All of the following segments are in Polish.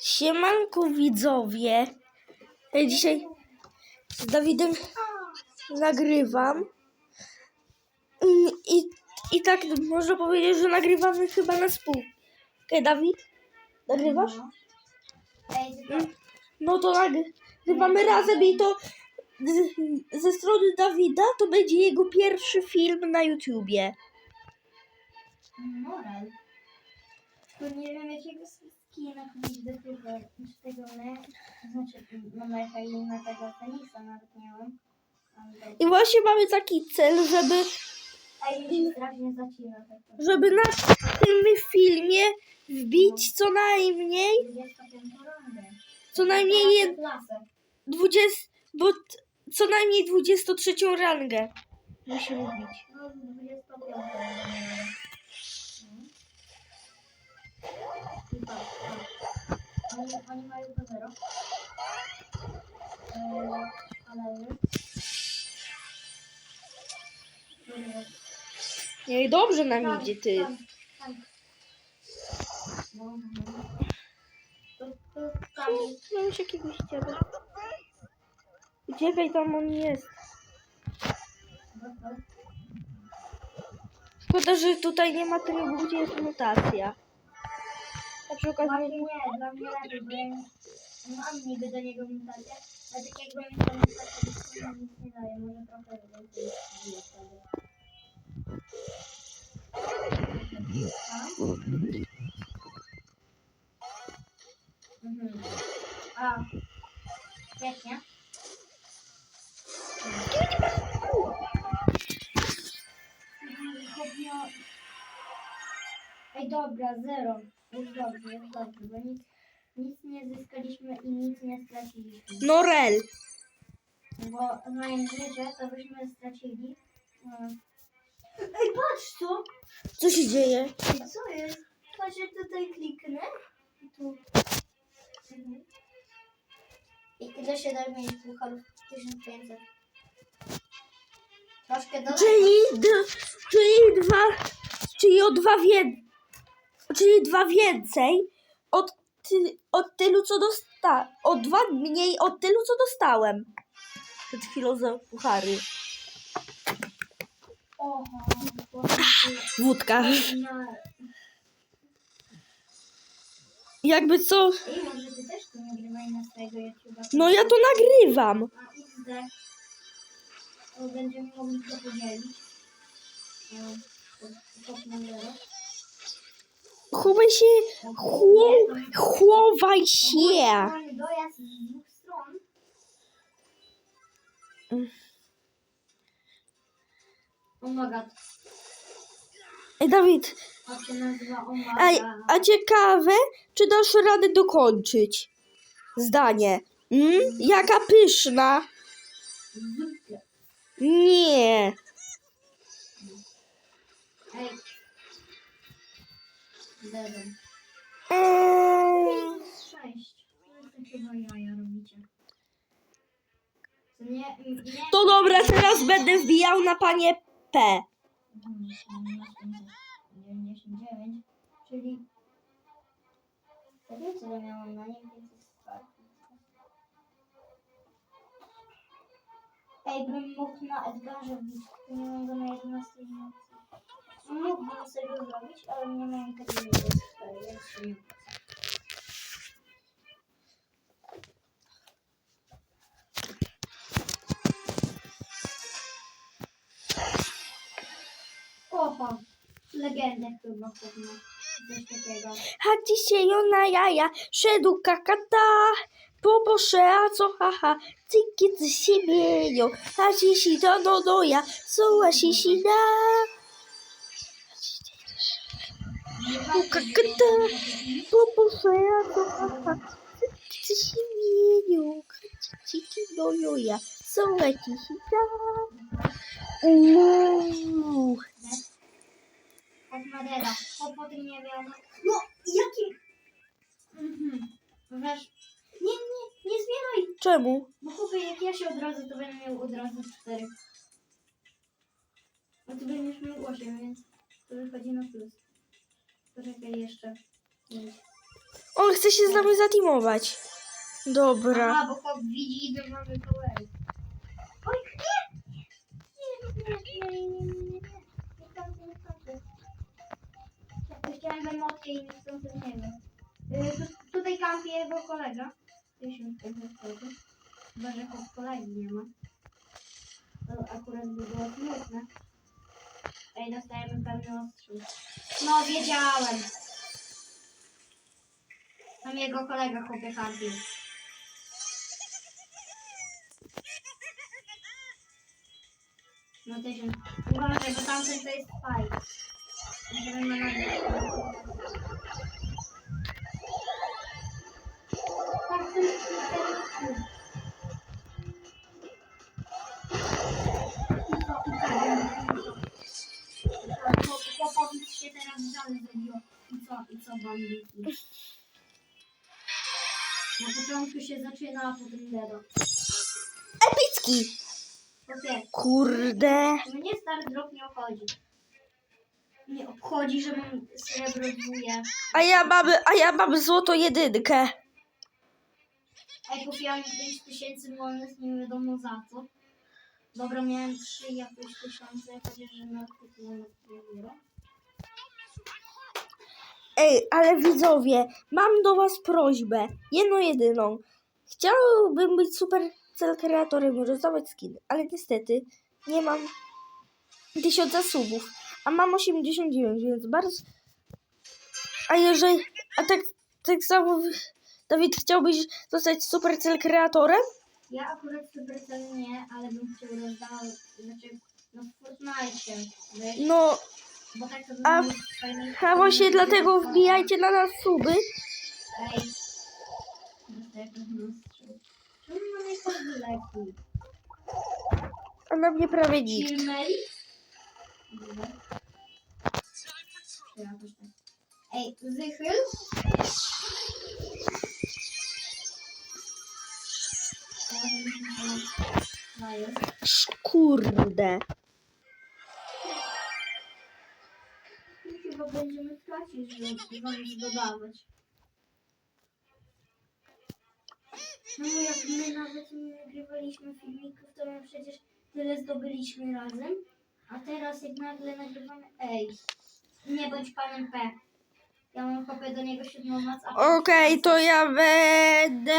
Siemanku widzowie. Dzisiaj z Dawidem nagrywam. Mm, I, I tak można powiedzieć, że nagrywamy chyba na spół. Okej, Dawid? Nagrywasz? Tylko No to nagrywamy razem i to ze strony Dawida to będzie jego pierwszy film na YouTubie. moral. Tylko nie wiem jakiego skina kupić do tego, z tego ne, znaczy numerka i na tego Fenixa nawet nie mam. I właśnie mamy taki cel, żeby, mi się strasznie zacina tak to. żeby na tym filmie wbić co najmniej 25 rundę. co najmniej jed, klasę. 20, bo t- co najmniej 23 rangę musimy wbić. No, 25 rundę. Oni, mają do zero. Nie, dobrze nam idzie, ty. Tam, tam. No. To, tam. Jakiegoś tam on jest. Szkoda, że tutaj nie ma trybu, gdzie jest mutacja. Na przy okazji... Właśnie nie, dla mnie lepiej, bo ja nie- mam niby do niego mutację, ale tak jakby mi ta mutacja to nic nie daje, może trochę więcej wtedy. A? Mhm. A, świetnie. Ej, dobra, zero. Jest dobrze, jest dobrze, bo nic, nic nie zyskaliśmy i nic nie straciliśmy. Norel. Bo życie, to byśmy stracili. No. Ej, patrz co! Co się dzieje? Ej, co jest? Patrz, jak tutaj kliknę. I tu. Mhm. I ile się da mieć pucharów? 1500. Troszkę dalej. Czyli, d, czyli dwa, czyli o dwa wie, czyli dwa więcej od, ty, od tylu, co dostałem. O dwa mniej od tylu, co dostałem. Przed chwilą za puchary. Wódka. Jakby co? No ja to nagrywam. To będziemy mogli to podzielić. E, to- to na zero. Chowaj się, chło, chowaj się. Mamy dojazd z dwóch stron. My god. Ej, Dawid, się nazywa Ej, a ciekawe, czy dasz radę dokończyć zdanie? Mm? Jaka pyszna? Zupkę. Nie. Ej. Zero. Mm. Sześć. Chyba jaja robicie. To nie, nie. To dobra, teraz będę wbijał na panie P. 99, czyli co ja miałam na nim skarb? Ej, bym mógł na Edgarze wbić, tylko nie mam go na 11 nocy. Mógłbym serio zrobić, ale nie miałem takiej sfery, więc się nie legendę chyba takiego. A dzisiaj ona jaja, szedł kakata. Pobosze, a co? Haha, cyki z siebie, a do no do ja, so a sisi so a sisi da. Uuu. Od Madera. O, potem nie miał. No, jakim? Mhm. Wiesz, nie, nie, nie zbieraj. Czemu? Bo chłopie, jak ja się odrodzę, to będę miał od razu cztery. A ty będziesz miał osiem, więc to wychodzi na plus. Poczekaj jeszcze. On chce się z nami zateamować. Dobra. Aha, bo chłop widzi, że mamy kołek. Oj, nie! Nie, nie, nie, nie, nie, nie, nie. Nie chcę, nie chcę. Ja Chciałem emocje i nie chcę z niego. Y, tu, tutaj kampi jego kolega. Tysiąc tego kolega. Chyba, że chłop kolegi nie ma. To akurat by było smutne. Ej, dostajemy pewny ostrzył. No, wiedziałem. Tam jego kolega chłopie kampił. No tysiąc. Uważaj, bo tamten to jest fight. Żeby na Tak, to jest Na początku się zaczyna, a potem zero. Epicki. Okej. Kurde. Mnie stary drop nie obchodzi. Nie obchodzi, że mam srebro dwóje. A ja mam, a ja mam złoto jedynkę. Ej, kupiłam 5 tysięcy wolnych, nie wiadomo za co. Dobra, miałem 3 jakieś tysiące, chociaż że na kupiłam na euro. Ej, ale widzowie, mam do was prośbę. Jedną jedyną. Chciałbym być super cel kreatorem i rozdawać skiny, ale niestety nie mam tysiąca subów, a mam 89, więc bardzo... A jeżeli... A tak, tak samo... Dawid, chciałbyś zostać super cel kreatorem? Ja akurat Supercell nie, ale bym chciał rozdawać, znaczy, no w Fortnite, No, A- a właśnie dlatego wbijajcie na nas suby. A na mnie prawie nikt. Ej, zychyl? No Chyba będziemy tracić, żeby dodawać. No jak my nawet nie nagrywaliśmy filmików, to my przecież tyle zdobyliśmy razem. A teraz jak nagle nagrywamy... Ej, nie bądź panem P. Ja mam kopę do niego siódmą noc, a... Okej, to ja będę...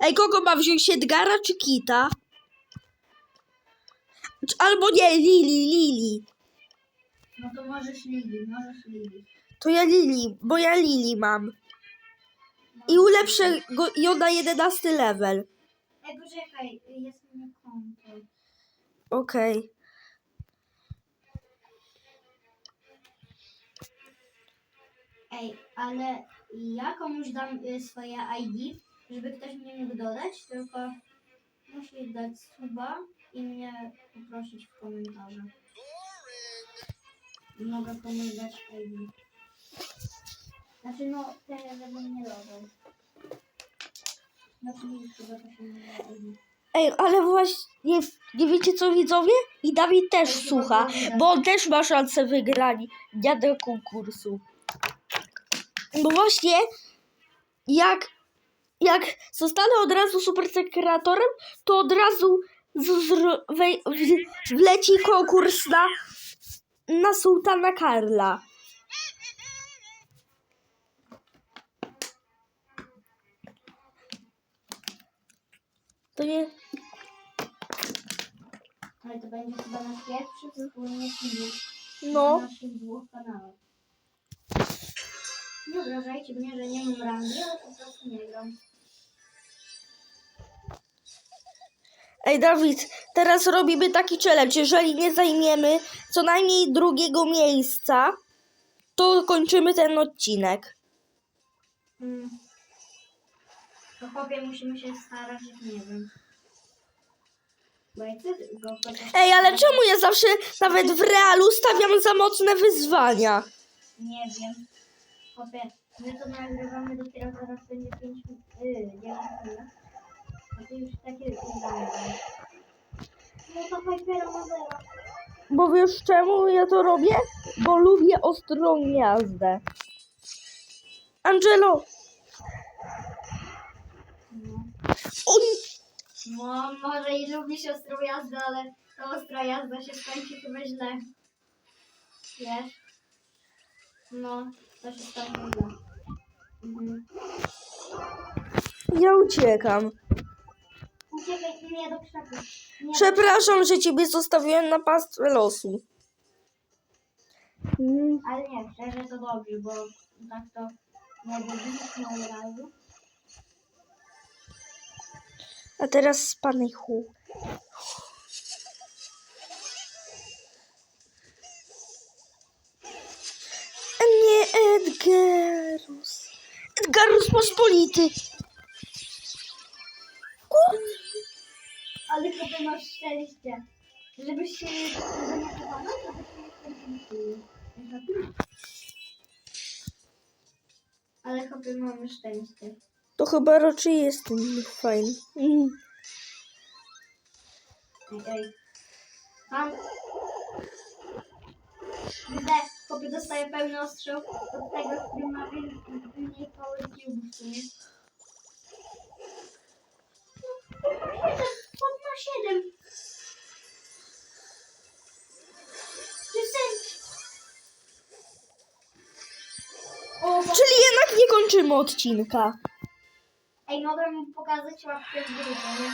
Ej, kogo ma wziąć, Edgara czy Kita? Czy- Albo nie, Lili, Lili. no to możesz Lili, możesz Lili. To ja Lili, bo ja Lili mam. I ulepszę go ją na 11 level. Ej, poczekaj, jest mnie konto. Okej. Ej, ale ja komuś dam y, swoje ID, żeby ktoś mnie mógł dodać, tylko musi dać suba i mnie poprosić w komentarzach. Mogę komuś dać ID. Znaczy no, ten żebym nie dodał. Znaczy nie chyba to się nie da ID. Ej, ale właśnie, nie wiecie co widzowie? I Dawid też słucha, bo on też ma szansę wygrania do konkursu. Bo właśnie, jak, jak zostanę od razu super kreatorem, to od razu wej, w, wleci konkurs na, na sułtana Karla. To nie, Ale to będzie chyba nasz pierwszy wspólny film no. na naszych dwóch kanałach. Nie obrażajcie mnie, że nie mam rangi, ale po prostu nie gram. Ej, Dawid, teraz robimy taki challenge. Jeżeli nie zajmiemy co najmniej drugiego miejsca, to kończymy ten odcinek. Mm. To chłopie musimy się starać, nie wiem. Ty go chociaż... Ej, ale czemu ja zawsze nawet w realu stawiam za mocne wyzwania? Nie wiem. Chłopie, my to nagrywamy dopiero zaraz będzie 5 minut. Yy, 9 minut. A ty już takie. No to Hypera. Bo wiesz czemu ja to robię? Bo lubię ostrą jazdę. Angelo! No. On... No, może i lubisz ostrą jazdę, ale ta ostra jazda się skończy chyba źle. Wiesz? No, to się skończy źle. Mhm. Ja uciekam. Uciekaj nie do krzaku. Nie Przepraszam, że ciebie zostawiłem na pastwę losu. Mm, Ale nie, szczerze to dobrze, bo tak to nie byliśmy od razu. A teraz hu. A nie Edgarus. Edgarus pospolity. Ale chyba masz szczęście. Żebyś się nie zdenerwował, to byś nie zdenerwował. Ale chyba mamy szczęście. To chyba raczej jest fajny. Mm. Ej, ej. Mam. Widzę, chłopie dostaje pełny ostrzał od tego, który ma mniej power cubów, nie? Odcinka. Ej, mogę mu pokazać łapkę w górę, nie?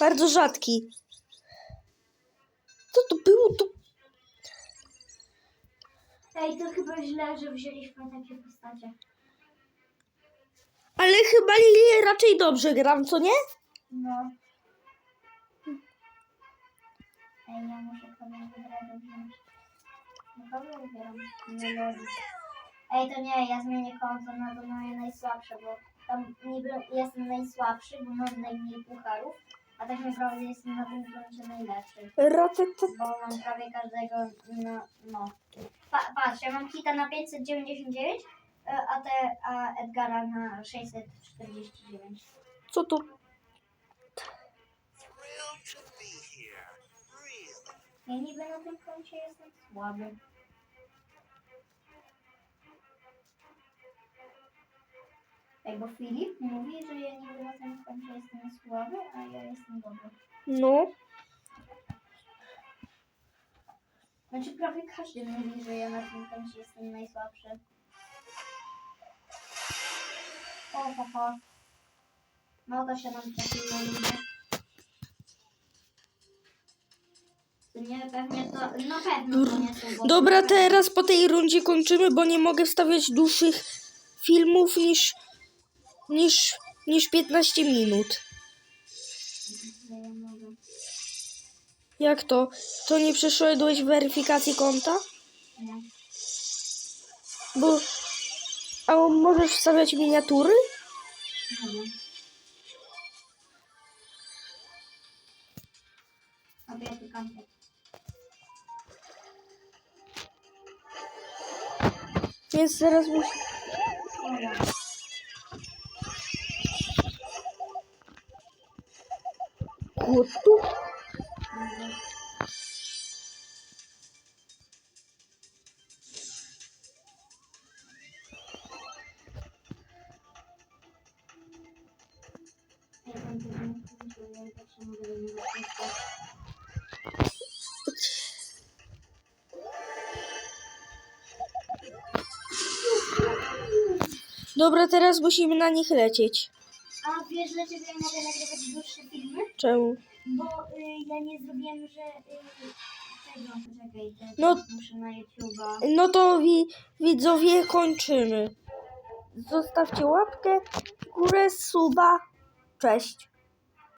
Bardzo rzadki. Co to było? To... Ej, to chyba źle, że wzięliśmy takie postacie. Ale chyba Lilię raczej dobrze gram, co nie? No. Ej, ja muszę kogoś wybrać wziąć. No kogo wybieram? Nie wiem. Ej, to nie, ja zmienię konto na to moje najsłabsze, bo tam niby jestem najsłabszy, bo mam najmniej pucharów, a tak naprawdę jestem na tym koncie najlepszy, Ratata. bo mam prawie każdego, no, no. Pa, patrz, ja mam hita na 599, e, a, te, a Edgara na 649. Co to? Ja niby na tym koncie jestem słaby. Ej, bo Filip mówi, że ja niby na tym koncie jestem słaby, a ja jestem dobry. No. Znaczy prawie każdy mówi, że ja na tym koncie jestem najsłabszy. O, ho, ho. Się nam trafiło ludzie. Nie, pewnie to, na pewno to nie są boty. Dobra, teraz po tej rundzie kończymy, bo nie mogę wstawiać dłuższych filmów niż, niż, niż 15 minut. Jak to? To nie przeszedłeś weryfikacji konta? Nie. Bo... A możesz wstawiać miniatury? Nie. A to ja tu kampię. Dobra, teraz musimy na nich lecieć. A wiesz, dlaczego ja mogę nagrywać dłuższe filmy? Czemu? Bo y, ja nie zrobiłem, że... Y, tego, poczekaj, tego No. muszę na YouTube'a. No to wi widzowie kończymy. Zostawcie łapkę, w górę, suba. Cześć.